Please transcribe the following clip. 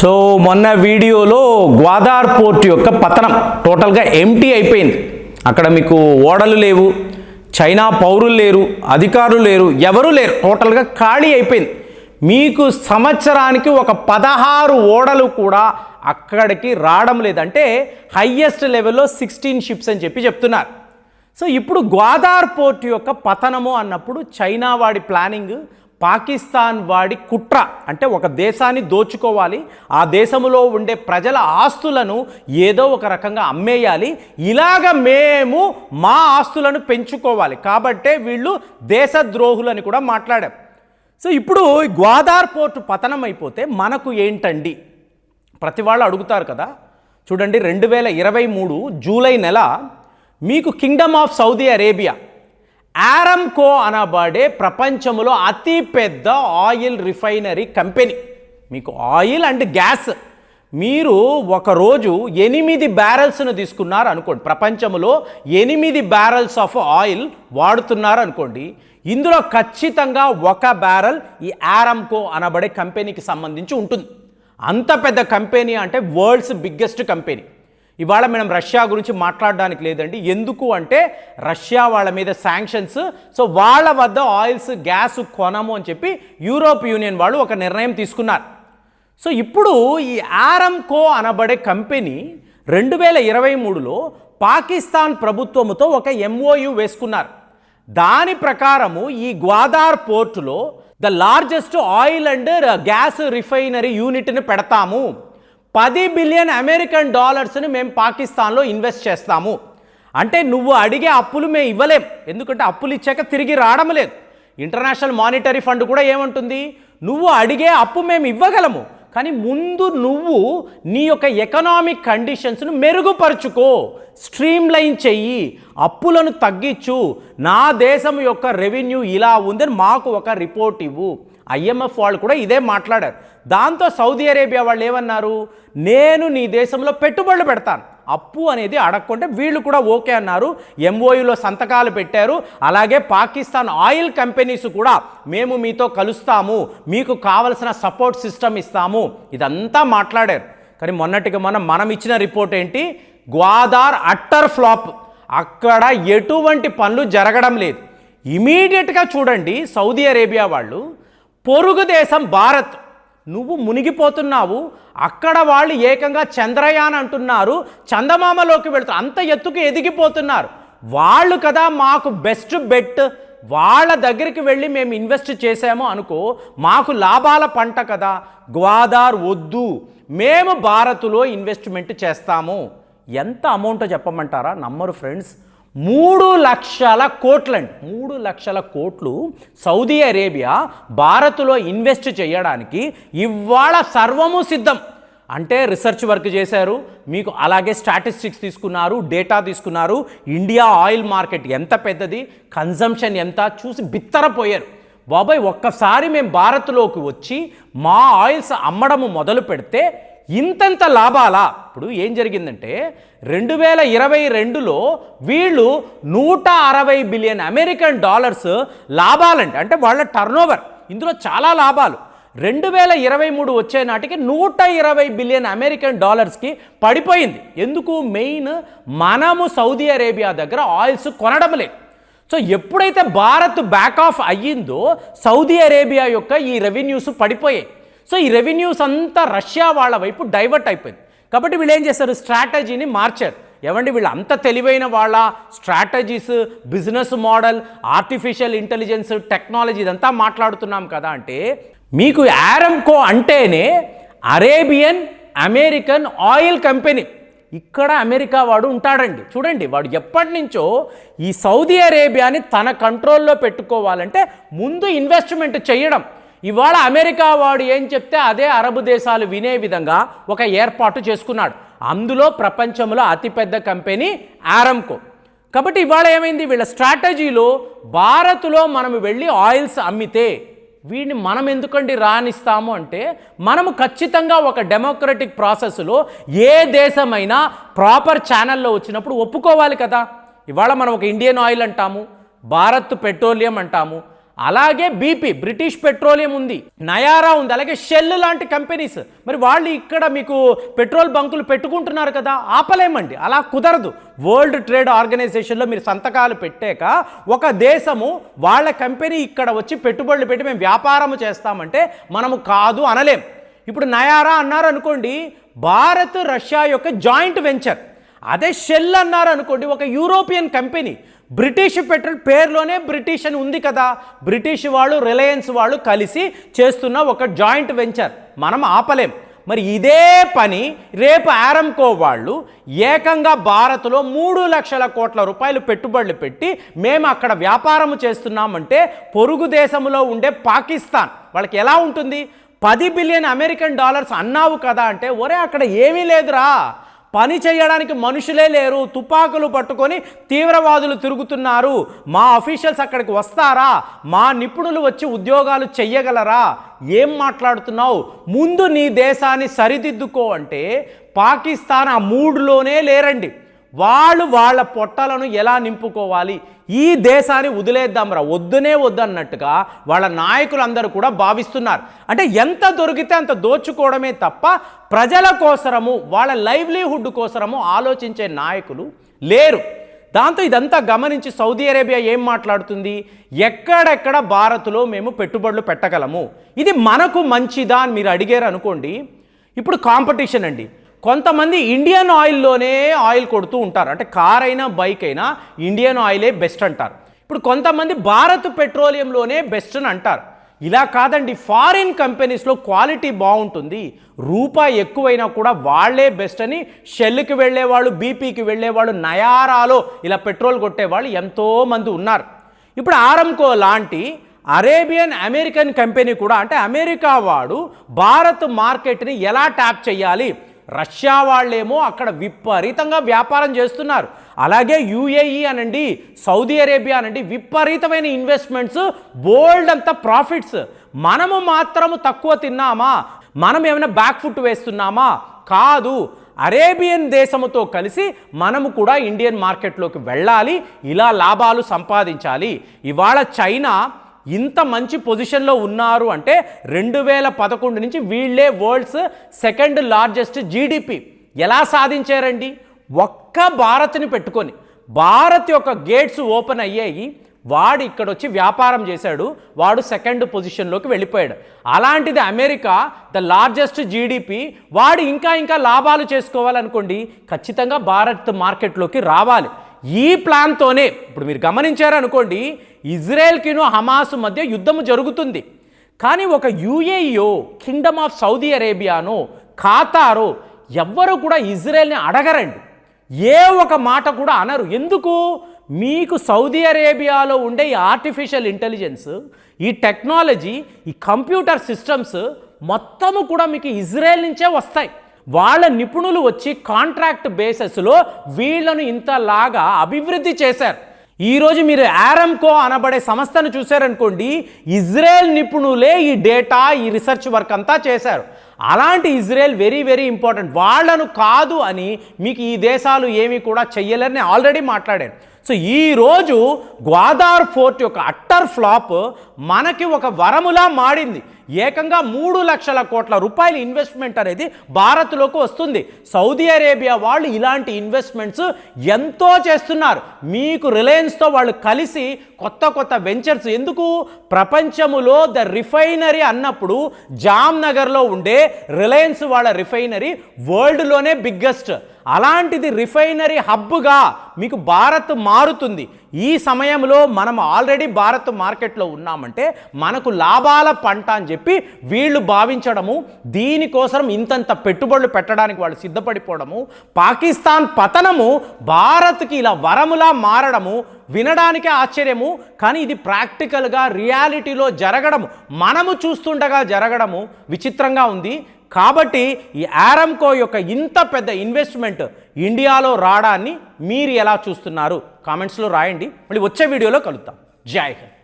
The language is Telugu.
సో మొన్న వీడియోలో గ్వాదార్ పోర్ట్ యొక్క పతనం టోటల్గా ఎంటీ అయిపోయింది. అక్కడ మీకు ఓడలు లేవు చైనా పౌరులు లేరు అధికారులు లేరు ఎవరూ లేరు. టోటల్గా ఖాళీ అయిపోయింది. మీకు సంవత్సరానికి ఒక పదహారు ఓడలు కూడా అక్కడికి రావడం లేదంటే హయ్యెస్ట్ లెవెల్లో సిక్స్టీన్ షిప్స్ అని చెప్పి చెప్తున్నారు. సో ఇప్పుడు గ్వాదార్ పోర్ట్ యొక్క పతనము అన్నప్పుడు చైనా వాడి ప్లానింగ్ పాకిస్తాన్ వాడి కుట్ర అంటే ఒక దేశాన్ని దోచుకోవాలి ఆ దేశంలో ఉండే ప్రజల ఆస్తులను ఏదో ఒక రకంగా అమ్మేయాలి ఇలాగ మేము మా ఆస్తులను పెంచుకోవాలి. కాబట్టే వీళ్ళు దేశద్రోహులని కూడా మాట్లాడాం సో ఇప్పుడు గ్వాదార్ పోర్టు పతనం అయిపోతే మనకు ఏంటండి? ప్రతి వాళ్ళు అడుగుతారు కదా. చూడండి రెండు వేల ఇరవై మూడు జూలై నెల మీకు kingdom of Saudi Arabia Aramco అనబడే ప్రపంచంలో అతి పెద్ద ఆయిల్ రిఫైనరీ కంపెనీ. మీకు ఆయిల్ అండ్ గ్యాస్. మీరు ఒకరోజు ఎనిమిది బ్యారెల్స్ను తీసుకున్నారు అనుకోండి ప్రపంచంలో ఎనిమిది బ్యారల్స్ ఆఫ్ ఆయిల్ వాడుతున్నారు అనుకోండి ఇందులో ఖచ్చితంగా ఒక బ్యారల్ ఈ ఆరంకో అనబడే కంపెనీకి సంబంధించి ఉంటుంది. అంత పెద్ద కంపెనీ అంటే వరల్డ్స్ బిగ్గెస్ట్ కంపెనీ ఇవాళ మనం రష్యా గురించి మాట్లాడడానికి లేదండి. ఎందుకు అంటే రష్యా వాళ్ళ మీద శాంక్షన్స్ సో వాళ్ళ వద్ద ఆయిల్స్ గ్యాస్ కొనము అని చెప్పి యూరోప్ యూనియన్ వాళ్ళు ఒక నిర్ణయం తీసుకున్నారు. సో ఇప్పుడు ఈ ఆరంకో అనబడే కంపెనీ రెండు వేల ఇరవై మూడులో పాకిస్తాన్ ప్రభుత్వముతో ఒక ఎంఓయు వేసుకున్నారు. దాని ప్రకారము ఈ గ్వాదార్ పోర్టులో the largest oil and gas refinery యూనిట్ని పెడతాము. పది బిలియన్ అమెరికన్ డాలర్స్ని మేము పాకిస్తాన్లో ఇన్వెస్ట్ చేస్తాము. అంటే నువ్వు అడిగే అప్పులు మేము ఇవ్వలేం. ఎందుకంటే అప్పులు ఇచ్చాక తిరిగి రావడం లేదు. ఇంటర్నేషనల్ మానిటరీ ఫండ్ కూడా ఏమంటుంది? నువ్వు అడిగే అప్పు మేము ఇవ్వగలము. కానీ ముందు నువ్వు నీ యొక్క ఎకనామిక్ కండిషన్స్ను మెరుగుపరుచుకో. స్ట్రీమ్ లైన్ చెయ్యి. అప్పులను తగ్గించు. నా దేశం యొక్క రెవెన్యూ ఇలా ఉందని మాకు ఒక రిపోర్ట్ ఇవ్వు. ఐఎంఎఫ్ వాళ్ళు కూడా ఇదే మాట్లాడారు. దాంతో సౌదీ అరేబియా వాళ్ళు ఏమన్నారు? నేను నీ దేశంలో పెట్టుబడులు పెడతాను. అప్పు అనేది అడగకుంటే వీళ్ళు కూడా ఓకే అన్నారు. ఎంఓయూలో సంతకాలు పెట్టారు. అలాగే పాకిస్తాన్ ఆయిల్ కంపెనీస్ కూడా మేము మీతో కలుస్తాము. మీకు కావలసిన సపోర్ట్ సిస్టమ్ ఇస్తాము. ఇదంతా మాట్లాడారు. కానీ మొన్నటికి మనం మనం ఇచ్చిన రిపోర్ట్ ఏంటి? Gwadar utter flop. అక్కడ ఎటువంటి పనులు జరగడం లేదు. ఇమీడియట్గా చూడండి సౌదీ అరేబియా వాళ్ళు పొరుగు దేశం భారత్. నువ్వు మునిగిపోతున్నావు. అక్కడ వాళ్ళు ఏకంగా చంద్రయాన్ అంటున్నారు. చందమామలోకి వెళ్తారు అంత ఎత్తుకు ఎదిగిపోతున్నారు. వాళ్ళు కదా మాకు బెస్ట్ బెట్. వాళ్ళ దగ్గరికి వెళ్ళి మేము ఇన్వెస్ట్ చేసాము అనుకో మాకు లాభాల పంట కదా. గ్వాదార్ వద్దు. మేము భారత్లో ఇన్వెస్ట్మెంట్ చేస్తాము. ఎంత అమౌంట్ చెప్పమంటారా? నమ్మరు ఫ్రెండ్స్. మూడు లక్షల కోట్లండి. మూడు లక్షల కోట్లు సౌదీ అరేబియా భారత్లో ఇన్వెస్ట్ చేయడానికి ఇవాళ సర్వము సిద్ధం. అంటే రీసెర్చ్ వర్క్ చేశారు. మీకు అలాగే స్టాటిస్టిక్స్ తీసుకున్నారు డేటా తీసుకున్నారు. ఇండియా ఆయిల్ మార్కెట్ ఎంత పెద్దది కన్జంప్షన్ ఎంత చూసి బిత్తరపోయారు. బాబాయ్ ఒక్కసారి మేము భారత్లోకి వచ్చి మా ఆయిల్స్ అమ్మడము మొదలు పెడితే ఇంతంత లాభాలా? ఇప్పుడు ఏం జరిగిందంటే రెండు వేల ఇరవై రెండులో వీళ్ళు నూట అరవై బిలియన్ అమెరికన్ డాలర్స్ లాభాలండి అంటే వాళ్ళ టర్నోవర్. ఇందులో చాలా లాభాలు. రెండు వేల ఇరవై మూడు వచ్చే నాటికి నూట ఇరవై బిలియన్ అమెరికన్ డాలర్స్కి పడిపోయింది. ఎందుకు? మెయిన్ మనము సౌదీ అరేబియా దగ్గర ఆయిల్స్ కొనడం లేదు. సో ఎప్పుడైతే భారత్ బ్యాక్ ఆఫ్ అయ్యిందో సౌదీ అరేబియా యొక్క ఈ రెవెన్యూస్ పడిపోయాయి. సో ఈ రెవెన్యూస్ అంతా రష్యా వాళ్ళ వైపు డైవర్ట్ అయిపోయింది. కాబట్టి వీళ్ళు ఏం చేస్తారు స్ట్రాటజీని మార్చారు. ఏమండి? వీళ్ళు అంత తెలివైన వాళ్ళ strategies business model artificial intelligence technology ఇదంతా మాట్లాడుతున్నాం కదా అంటే మీకు యారంకో అంటేనే అరేబియన్ అమెరికన్ ఆయిల్ కంపెనీ ఇక్కడ అమెరికా వాడు ఉంటాడండి. చూడండి వాడు ఎప్పటి నుంచో ఈ సౌదీ అరేబియాని తన కంట్రోల్లో పెట్టుకోవాలంటే ముందు ఇన్వెస్ట్మెంట్ చేయడం. ఇవాళ అమెరికా వాడు ఏం చెప్తే అదే అరబు దేశాలు వినే విధంగా ఒక ఏర్పాటు చేసుకున్నాడు. అందులో ప్రపంచంలో అతిపెద్ద కంపెనీ ఆరంకో. కాబట్టి ఇవాళ ఏమైంది? వీళ్ళ స్ట్రాటజీలో భారత్లో మనం వెళ్ళి ఆయిల్స్ అమ్మితే వీడిని మనం ఎందుకండి రాణిస్తాము అంటే మనము ఖచ్చితంగా ఒక డెమోక్రటిక్ ప్రాసెస్లో ఏ దేశమైనా ప్రాపర్ ఛానల్లో వచ్చినప్పుడు ఒప్పుకోవాలి కదా. ఇవాళ మనం ఒక ఇండియన్ ఆయిల్ అంటాము భారత్ పెట్రోలియం అంటాము అలాగే బీపీ బ్రిటిష్ పెట్రోలియం ఉంది నయారా ఉంది అలాగే షెల్ లాంటి కంపెనీస్. మరి వాళ్ళు ఇక్కడ మీకు పెట్రోల్ బంకులు పెట్టుకుంటున్నారు కదా ఆపలేమండి అలా కుదరదు. వరల్డ్ ట్రేడ్ ఆర్గనైజేషన్లో మీరు సంతకాలు పెట్టాక ఒక దేశము వాళ్ళ కంపెనీ ఇక్కడ వచ్చి పెట్టుబడులు పెట్టి మేము వ్యాపారం చేస్తామంటే మనము కాదు అనలేం. ఇప్పుడు నయారా అన్నారు అనుకోండి భారత్ రష్యా యొక్క జాయింట్ వెంచర్. అదే షెల్ అన్నారు అనుకోండి ఒక యూరోపియన్ కంపెనీ. బ్రిటిష్ పెట్రోల్ పేరులోనే బ్రిటిష్ అని ఉంది కదా. బ్రిటిష్ వాళ్ళు రిలయన్స్ వాళ్ళు కలిసి చేస్తున్న ఒక జాయింట్ వెంచర్. మనం ఆపలేం. మరి ఇదే పని రేపు ఆరంకో వాళ్ళు ఏకంగా భారత్లో మూడు లక్షల కోట్ల రూపాయలు పెట్టుబడులు పెట్టి మేము అక్కడ వ్యాపారం చేస్తున్నామంటే పొరుగు దేశంలో ఉండే పాకిస్తాన్. వాళ్ళకి ఎలా ఉంటుంది? పది బిలియన్ అమెరికన్ డాలర్స్ అన్నావు కదా అంటే ఒరే అక్కడ ఏమీ లేదురా. పని చేయడానికి మనుషులే లేరు తుపాకులు పట్టుకొని తీవ్రవాదులు తిరుగుతున్నారు. మా అఫీషియల్స్ అక్కడికి వస్తారా? మా నిపుణులు వచ్చి ఉద్యోగాలు చెయ్యగలరా? ఏం మాట్లాడుతున్నావు? ముందు నీ దేశాన్ని సరిదిద్దుకో అంటే పాకిస్తాన్ ఆ మూడులోనే లేరండి. వాళ్ళు వాళ్ళ పొట్టలను ఎలా నింపుకోవాలి? ఈ దేశాన్ని వదిలేద్దాంరా వద్దునే వద్దన్నట్టుగా వాళ్ళ నాయకులందరూ కూడా భావిస్తున్నారు. అంటే ఎంత దొరికితే అంత దోచుకోవడమే తప్ప ప్రజల కోసరము వాళ్ళ లైవ్లీహుడ్ కోసరము ఆలోచించే నాయకులు లేరు. దాంతో ఇదంతా గమనించి సౌదీ అరేబియా ఏం మాట్లాడుతుంది? ఎక్కడెక్కడ భారత్లో మేము పెట్టుబడులు పెట్టగలము? ఇది మనకు మంచిదా అని మీరు అడిగారు అనుకోండి ఇప్పుడు కాంపిటీషన్ అండి. కొంతమంది ఇండియన్ ఆయిల్లోనే ఆయిల్ కొడుతూ ఉంటారు. అంటే కార్ అయినా బైక్ అయినా ఇండియన్ ఆయిలే బెస్ట్ అంటారు. ఇప్పుడు కొంతమంది భారత్ పెట్రోలియంలోనే బెస్ట్ అని అంటారు. ఇలా కాదండి ఫారిన్ కంపెనీస్లో క్వాలిటీ బాగుంటుంది. రూపాయి ఎక్కువైనా కూడా వాళ్ళే బెస్ట్ అని షెల్కి వెళ్ళేవాళ్ళు బీపీకి వెళ్ళేవాళ్ళు నయారాలో ఇలా పెట్రోల్ కొట్టేవాళ్ళు ఎంతోమంది ఉన్నారు. ఇప్పుడు ఆరంకో లాంటి అరేబియన్ అమెరికన్ కంపెనీ కూడా అంటే అమెరికా వాడు భారత్ మార్కెట్ని ఎలా ట్యాప్ చేయాలి? రష్యా వాళ్ళేమో అక్కడ విపరీతంగా వ్యాపారం చేస్తున్నారు. అలాగే యుఏఈ అనండి సౌదీ అరేబియా అనండి విపరీతమైన ఇన్వెస్ట్మెంట్స్ బోల్డ్ అంత ప్రాఫిట్స్ మనము మాత్రము తక్కువ తిన్నామా? మనం ఏమైనా బ్యాక్ ఫుట్ వేస్తున్నామా? కాదు. అరేబియన్ దేశముతో కలిసి మనము కూడా ఇండియన్ మార్కెట్లోకి వెళ్ళాలి ఇలా లాభాలు సంపాదించాలి. ఇవాళ చైనా ఇంత మంచి పొజిషన్లో ఉన్నారు అంటే రెండు వేల పదకొండు నుంచి వీళ్ళే వరల్డ్స్ సెకండ్ లార్జెస్ట్ జీడిపి ఎలా సాధించారండి? ఒక్క భారత్ని పెట్టుకొని భారత్ యొక్క గేట్స్ ఓపెన్ అయ్యాయి. వాడు ఇక్కడ వచ్చి వ్యాపారం చేశాడు. వాడు సెకండ్ పొజిషన్లోకి వెళ్ళిపోయాడు. అలాంటిది అమెరికా ద లార్జెస్ట్ జీడిపి వాడు ఇంకా ఇంకా లాభాలు చేసుకోవాలనుకోండి ఖచ్చితంగా భారత్ మార్కెట్లోకి రావాలి. ఈ ప్లాన్తోనే ఇప్పుడు మీరు గమనించారనుకోండి ఇజ్రాయెల్కిను హమాస్ మధ్య యుద్ధము జరుగుతుంది. కానీ ఒక యుఏఈఓ కింగ్డమ్ ఆఫ్ సౌదీ అరేబియానో ఖాతారో ఎవ్వరూ కూడా ఇజ్రాయెల్ని అడగరండి. ఏ ఒక మాట కూడా అనరు. ఎందుకు? మీకు సౌదీ అరేబియాలో ఉండే ఈ ఆర్టిఫిషియల్ ఇంటెలిజెన్స్ ఈ టెక్నాలజీ ఈ కంప్యూటర్ సిస్టమ్స్ మొత్తము కూడా మీకు ఇజ్రాయెల్ నుంచే వస్తాయి. వాళ్ళ నిపుణులు వచ్చి కాంట్రాక్ట్ బేసెస్లో వీళ్ళను ఇంతలాగా అభివృద్ధి చేశారు. ఈరోజు మీరు ఆరంకో అనబడే సంస్థను చూశారనుకోండి ఇజ్రాయెల్ నిపుణులే ఈ డేటా ఈ రీసెర్చ్ వర్క్ అంతా చేశారు. అలాంటి ఇజ్రాయెల్ వెరీ వెరీ ఇంపార్టెంట్. వాళ్ళను కాదు అని మీకు ఈ దేశాలు ఏమీ కూడా చెయ్యలేరని ఆల్రెడీ మాట్లాడాను. సో ఈరోజు గ్వాదార్ ఫోర్ట్ యొక్క అట్టర్ ఫ్లాప్ మనకి ఒక వరములా మాడింది ఏకంగా మూడు లక్షల కోట్ల రూపాయల ఇన్వెస్ట్మెంట్ అనేది భారత్లోకి వస్తుంది. సౌదీ అరేబియా వాళ్ళు ఇలాంటి ఇన్వెస్ట్మెంట్స్ ఎంతో చేస్తున్నారు. మీకు రిలయన్స్తో వాళ్ళు కలిసి కొత్త కొత్త వెంచర్స్ ఎందుకు? ప్రపంచములో ద రిఫైనరీ అన్నప్పుడు జామ్నగర్లో ఉండే రిలయన్స్ వాళ్ళ రిఫైనరీ వరల్డ్లోనే బిగ్గెస్ట్. అలాంటిది రిఫైనరీ హబ్గా మీకు భారత్ మారుతుంది. ఈ సమయంలో మనం ఆల్రెడీ భారత్ మార్కెట్లో ఉన్నామంటే మనకు లాభాల పంట అని చెప్పి వీళ్ళు భావించడము దీనికోసం ఇంతంత పెట్టుబడులు పెట్టడానికి వాళ్ళు సిద్ధపడిపోవడము పాకిస్తాన్ పతనము భారత్కి ఇలా వరములా మారడము వినడానికే ఆశ్చర్యము కానీ ఇది ప్రాక్టికల్గా రియాలిటీలో జరగడము మనము చూస్తుండగా జరగడము విచిత్రంగా ఉంది. కాబట్టి ఈ ఆరంకో యొక్క ఇంత పెద్ద ఇన్వెస్ట్మెంట్ ఇండియాలో రావడాన్ని మీరు ఎలా చూస్తున్నారు? కామెంట్స్లో రాయండి. మళ్ళీ వచ్చే వీడియోలో కలుద్దాం. జై హింద్.